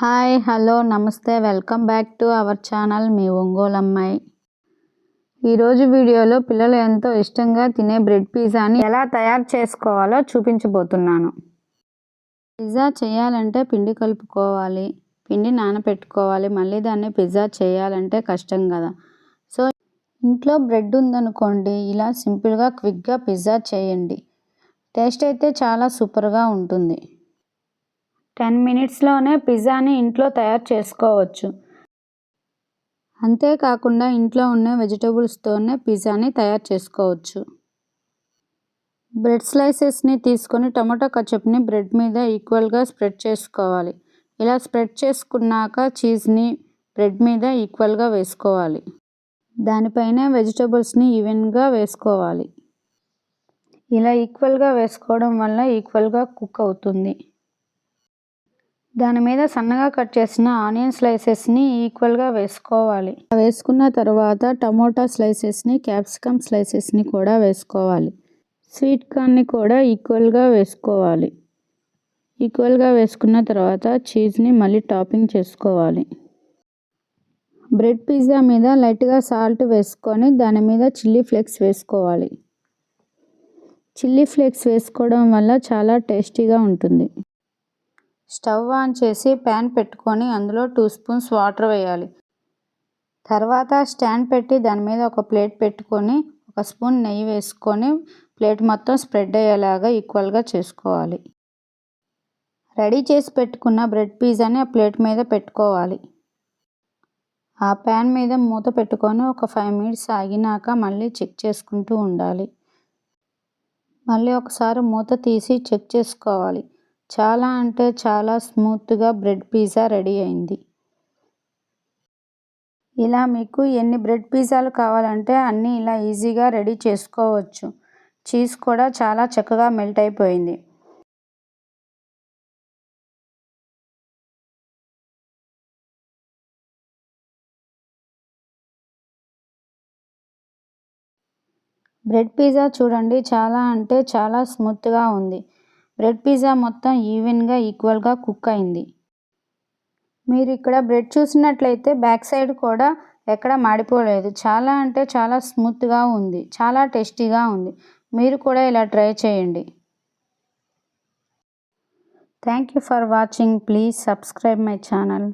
Hi hello namaste welcome back to our channel మీ ఒంగోలు అమ్మాయి. ఈరోజు వీడియోలో పిల్లలు ఎంతో ఇష్టంగా తినే బ్రెడ్ పిజ్జాని ఎలా తయారు చేసుకోవాలో చూపించబోతున్నాను. పిజ్జా చేయాలంటే పిండి కలుపుకోవాలి పిండి నానబెట్టుకోవాలి మళ్ళీ దాన్ని పిజ్జా చేయాలంటే కష్టం కదా. సో ఇంట్లో బ్రెడ్ ఉందనుకోండి ఇలా సింపుల్గా క్విక్గా పిజ్జా చేయండి. టేస్ట్ అయితే చాలా సూపర్గా ఉంటుంది. టెన్ మినిట్స్లోనే పిజ్జాని ఇంట్లో తయారు చేసుకోవచ్చు. అంతేకాకుండా ఇంట్లో ఉన్న వెజిటబుల్స్తోనే పిజ్జాని తయారు చేసుకోవచ్చు. బ్రెడ్ స్లైసెస్ని తీసుకొని టమాటో కచప్ని బ్రెడ్ మీద ఈక్వల్గా స్ప్రెడ్ చేసుకోవాలి. ఇలా స్ప్రెడ్ చేసుకున్నాక చీజ్ని బ్రెడ్ మీద ఈక్వల్గా వేసుకోవాలి. దానిపైన వెజిటబుల్స్ని ఈవెన్గా వేసుకోవాలి. ఇలా ఈక్వల్గా వేసుకోవడం వల్ల ఈక్వల్గా కుక్ అవుతుంది. దాని మీద సన్నగా కట్ చేసిన ఆనియన్ స్లైసెస్ని ఈక్వల్గా వేసుకోవాలి. వేసుకున్న తర్వాత టమోటా స్లైసెస్ని క్యాప్సికమ్ స్లైసెస్ని కూడా వేసుకోవాలి. స్వీట్ కార్న్ని కూడా ఈక్వల్గా వేసుకోవాలి. ఈక్వల్గా వేసుకున్న తర్వాత చీజ్ని మళ్ళీ టాపింగ్ చేసుకోవాలి. బ్రెడ్ పిజ్జా మీద లైట్గా సాల్ట్ వేసుకొని దాని మీద చిల్లీ ఫ్లేక్స్ వేసుకోవాలి. చిల్లీ ఫ్లేక్స్ వేసుకోవడం వల్ల చాలా టేస్టీగా ఉంటుంది. స్టవ్ ఆన్ చేసి ప్యాన్ పెట్టుకొని అందులో టూ స్పూన్స్ వాటర్ వేయాలి. తర్వాత స్టాండ్ పెట్టి దాని మీద ఒక ప్లేట్ పెట్టుకొని ఒక స్పూన్ నెయ్యి వేసుకొని ప్లేట్ మొత్తం స్ప్రెడ్ అయ్యేలాగా ఈక్వల్గా చేసుకోవాలి. రెడీ చేసి పెట్టుకున్న బ్రెడ్ పిజ్జాని ఆ ప్లేట్ మీద పెట్టుకోవాలి. ఆ ప్యాన్ మీద మూత పెట్టుకొని ఒక ఫైవ్ మినిట్స్ ఆగినాక మళ్ళీ చెక్ చేసుకుంటూ ఉండాలి. మళ్ళీ ఒకసారి మూత తీసి చెక్ చేసుకోవాలి. చాలా అంటే చాలా స్మూత్గా బ్రెడ్ పిజ్జా రెడీ అయింది. ఇలా మీకు ఎన్ని బ్రెడ్ పిజ్జాలు కావాలంటే అన్నీ ఇలా ఈజీగా రెడీ చేసుకోవచ్చు. చీజ్ కూడా చాలా చక్కగా మెల్ట్ అయిపోయింది. బ్రెడ్ పిజ్జా చూడండి చాలా అంటే చాలా స్మూత్గా ఉంది. బ్రెడ్ పిజ్జా మొత్తం ఈవెన్గా ఈక్వల్గా కుక్ అయింది. మీరు ఇక్కడ బ్రెడ్ చూసినట్లయితే బ్యాక్ సైడ్ కూడా ఎక్కడ మాడిపోలేదు. చాలా అంటే చాలా స్మూత్గా ఉంది. చాలా టేస్టీగా ఉంది. మీరు కూడా ఇలా ట్రై చేయండి. Thank you for watching. Please subscribe my channel.